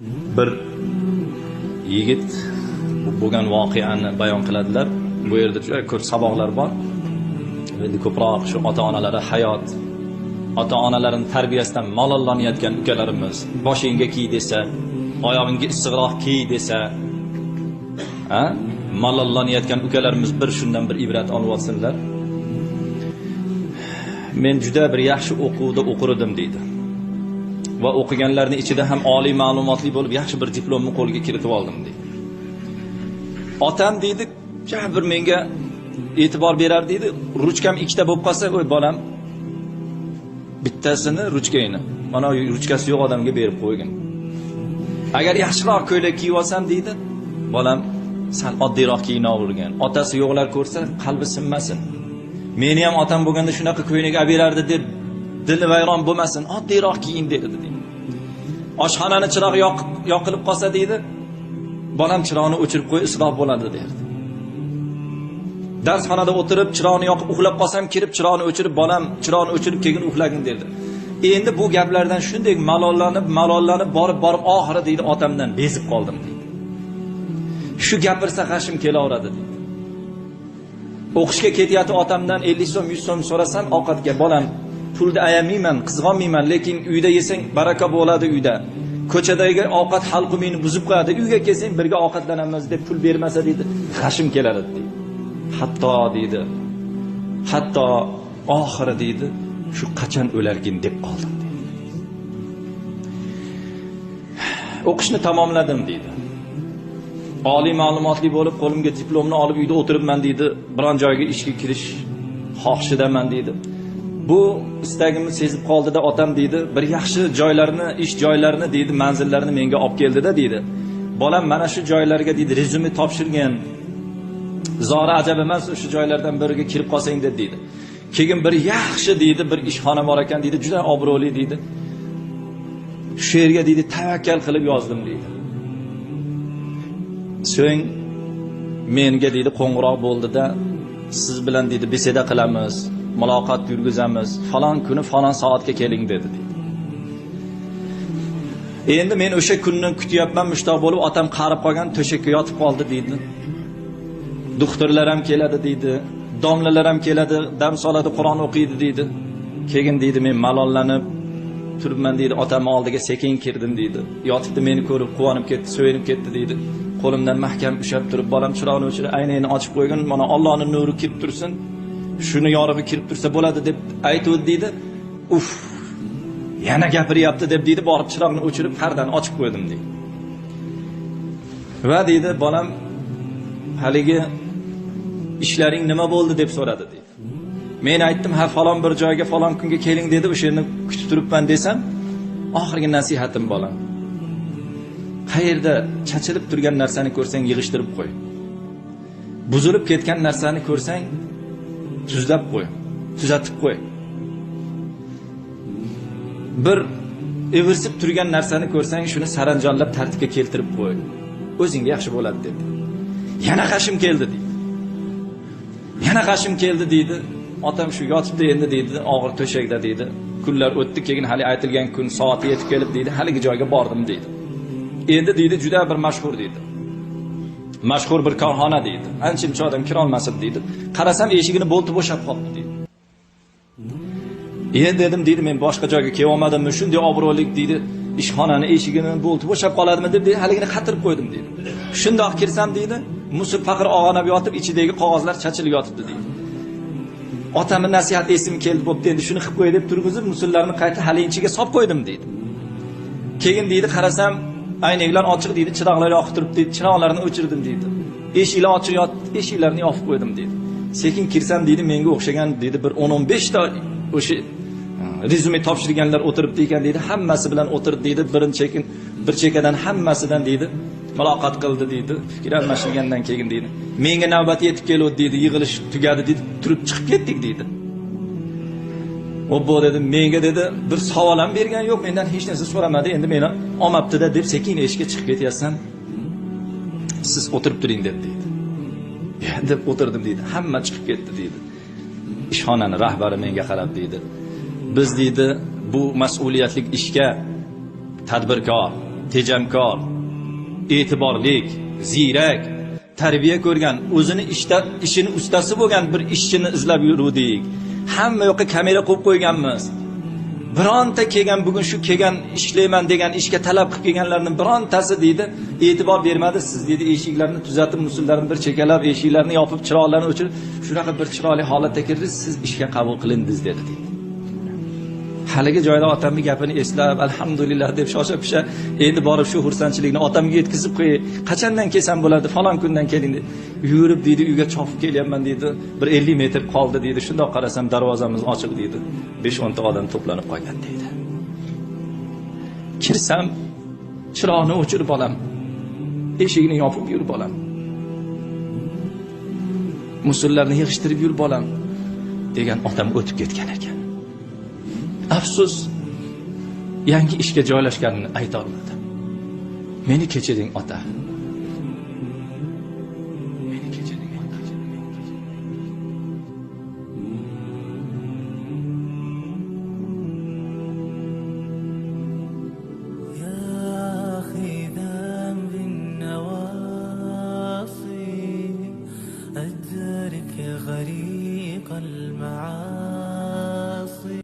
bir yigit bu bo'lgan voqeani bayon qiladilar. Bu yerda juda ko'p saboqlar bor. Endi ko'proq shu ota onalari hayot ota onalarini tarbiyasidan malollanayotgan ukalarimiz boshingga kiy desa oyog'ingga issiqroq kiy desa a malollanayotgan ukalarimiz bir shundan bir ibrat olib olsinlar. Men juda bir yaxshi o'quvda o'qirdim deydi. Va o'qiganlarni ichida ham oliy ma'lumotli bo'lib yaxshi bir diplomni qo'lga kiritib oldim deydi. Otam deydi ja bir menga e'tibor berar deydi. Ruchkam ikkita bo'lib qolsa voy bolam bittasini ruchkangni mana ruchkasi yo'q odamga berib qo'ygin. Agar yaxshiroq ko'ylak kiyib olsam deydi. Bolam sal oddiyroq kiyinavergin otasi yo'qlar ko'rsa qalbi sinmasin. Meni ham otam bo'lganda shunaqa ko'ylak olib berardi deb dili vayron bo'lmasin. Oddiyroq kiyin dedi oshxonani chirog'i yoqilib qolsa deydi bolam chiroqni o'chirib qo'y isloh bo'ladi derdi. Darsxonada o'tirib chiroqni yoqib uxlab qolsam kirib chiroqni o'chirib bolam chiroqni o'chirib keyin uxlagin derdi. Endi bu gaplardan shunday malollanib malollanib borib borib oxiri deydi otamdan bezib qoldim deydi. Shu gapirsa g'ashim kelaveradi deydi. O'qishga ketyapti otamdan ellik so'm yuz so'm so'rasam ovqatga bolam pulni ayamayman qizg'onmayman lekin uyda yesang baraka bo'ladi uyda. Ko'chadagi ovqat halqumingni buzib qo'yadi uyga kelsang birga ovqatlanamiz deb pul bermasa deydi. G'ashim keladi deydi. Hatto deydi hatto oxiri deydi shu qachon o'larkin deb qoldim o'qishni tamomladim deydi. Oliy ma'lumotli bo'lib qo'limga diplomni olib uyda o'tiribman deydi biron joyga ishga kirish xohishidaman deydi. Bu istagimni sezib qoldida otam deydi bir yaxshi joylarni ish joylarini deydi manzillarini menga olib keldida deydi. Bolam mana shu joylarga deydi rezyume topshirgin. Zora ajab emas o'sha joylardan biriga kirib qolsang deb deydi. Keyin bir yaxshi deydi bir ishxona bor ekan deydi juda obro'li deydi. Shu yerga deydi tavakkal qilib yozdim deydi. So'ng menga deydi qo'ng'iroq bo'ldida siz bilan deydi beseda qilamiz. Muloqot yurgizamiz. Falon kuni falon soatga keling dedi. Deydi endi men o'sha kunni kutyapman mushtoq bo'lib otam qarib qolgan to'shakka yotib qoldi deydi. Doktorlar ham keladi deydi domlalar ham keladi dam soladi qur'on o'qiydi deydi. Keyin deydi men malollanib turibman deydi otamni oldiga sekin kirdim deydi. Yotibdi meni ko'rib quvonib ketdi so'yinib ketdi deydi. Qo'limdan mahkam ushlab turib bolam chiroqni o'chirib aynakni ochib qo'ygin mana ollohni nuri kirib tursin. Shuni yorug'i kirib tursa bo'ladi deb aytuvdi deydi. Uf yana gapiryapti deb deydi borib chiroqni o'chirib pardani ochib qo'ydim deydi. Va deydi bolam haligi ishlaring nima bo'ldi? deb so'radi deydi. Men aytdim ha falon bir joyga falon kunga keling dedi o'sha yerni kutib turibman desam oxirgi nasihatim bolam. Qayerda chachilib turgan narsani ko'rsang yig'ishtirib qo'y. Buzilib ketgan narsani ko'rsang tuzlab qo'y tuzatib qo'y. Bir evirsib turgan narsani ko'rsang shuni saranjonlab tartibga keltirib qo'y. O'zingga yaxshi bo'ladi dedi. Yana g'ashim keldi deydi yana g'ashim keldi deydi otam shu yotibdi endi deydi og'ir to'shakda deydi kunlar o'tdi keyin hali aytilgan kun soati yetib kelib deydi haligi joyga bordim deydi endi deydi juda bir mashhur deydi mashhur bir korxona deydi. Ancha muncha odam kirolmasin deydi. Qarasam eshigini bolti bo'shab qolibdi deydi. Endi dedim deydi men boshqa joyga kelolmadimmi shunday obro'li deydi. Ishxonani eshigini bolti bo'shab qoladimi deb haligini qatirib qo'ydim deydi. Shundoq kirsam deydi musul faqir og'anab yotib ichidagi qog'ozlar chachilib yotibdi deydi. Otamni nasihati esimga keldi bo'pti endi shuni qilib qo'y deb turg'izib musullarni qayta haligi ichiga solib qo'ydim deydi. Keyin deydi qarasam aynaklar ochiq deydi chiroqlar yoqib turibdi deydi chiroqlarni o'chirdim deydi. Eshiklar ochiq yotibdi eshiklarni yopib qo'ydim deydi. Sekin kirsam deydi menga o'xshagan deydi bir o'n o'n beshta o'sha e, rezume topshirganlar o'tiribdi ekan deydi hammasi bilan o'tirdi deydi birinchi sekin bir chekkadan hammasidan deydi muloqot qildi deydi fikr almashilgandan keyin deydi. Menga navbat yetib keluvdi deydi yig'ilish tugadi deydi turib chiqib ketdik deydi. Obbo dedi menga dedi bir savol ham bergan yo'q mendan hech narsa so'ramadi endi meni olmabdida deb sekin eshikka chiqib ketyapsan. Siz o'tirib turing dedi deydi. Deb o'tirdim deydi. Hamma chiqib ketdi deydi. Ishxonani rahbari menga qarab deydi. Biz deydi bu mas'uliyatli ishga tadbirkor tejamkor e'tiborli ziyrak tarbiya ko'rgan o'zini ishda ishini ustasi bo'lgan bir ishchini izlab yuruvdik. Hamma yoqqa kamera qo'yib qo'yganmiz. Bironta kelgan bugun shu kelgan ishlayman degan ishga talab qilib kelganlarni birontasi deydi e'tibor bermadi siz deydi eshiklarni tuzatib musullarni bir chekalab eshiklarni yopib chiroqlarni o'chirib shunaqa bir chiroyli holatda kirdingiz siz ishga qabul qilindingiz dedi deydi. Haligi joyda otamni gapini eslab alhamdulillah deb shosha pisha endi borib shu xursandchilikni otamga yetkazib qo'y qachondan kelsam bo'ladi falon kundan keling deb yurib deydi uyga chopib kelyapman deydi bir ellik metr qoldi deydi shundoq qarasam darvozamiz ochiq deydi besh o'nta odam to'planib qolgan deydi kirsam chiroqni o'chirib olam eshikni yopib yurib olam musullarni yig'ishtirib yurib olam degan otam o'tib ketgan ekan. Afsus yangi ishga joylashganini aytolmadi meni kechiring ota.